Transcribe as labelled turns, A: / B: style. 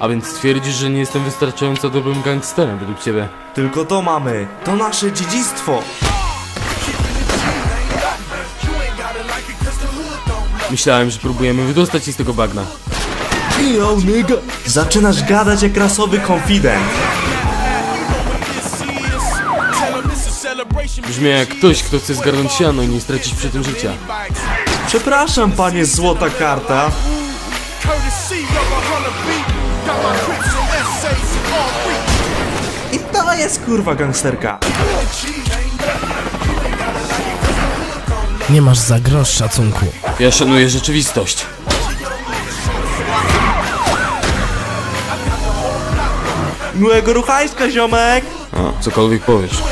A: A więc twierdzisz, że nie jestem wystarczająco dobrym gangsterem według ciebie.
B: Tylko to mamy. To nasze dziedzictwo.
A: Myślałem, że próbujemy wydostać się z tego bagna. Yo, nigga.
B: Zaczynasz gadać jak rasowy konfident.
A: Brzmi jak ktoś, kto chce zgarnąć siano i nie stracić przy tym życia.
B: Przepraszam, panie złota karta
C: courtesy of a hundred people. Got my crips and essays all week.
B: I to jest kurwa gangsterka.
D: Nie masz za grosz szacunku.
A: Ja szanuję rzeczywistość.
B: Miłego ruchajska, ziomek!
A: A, cokolwiek powiesz.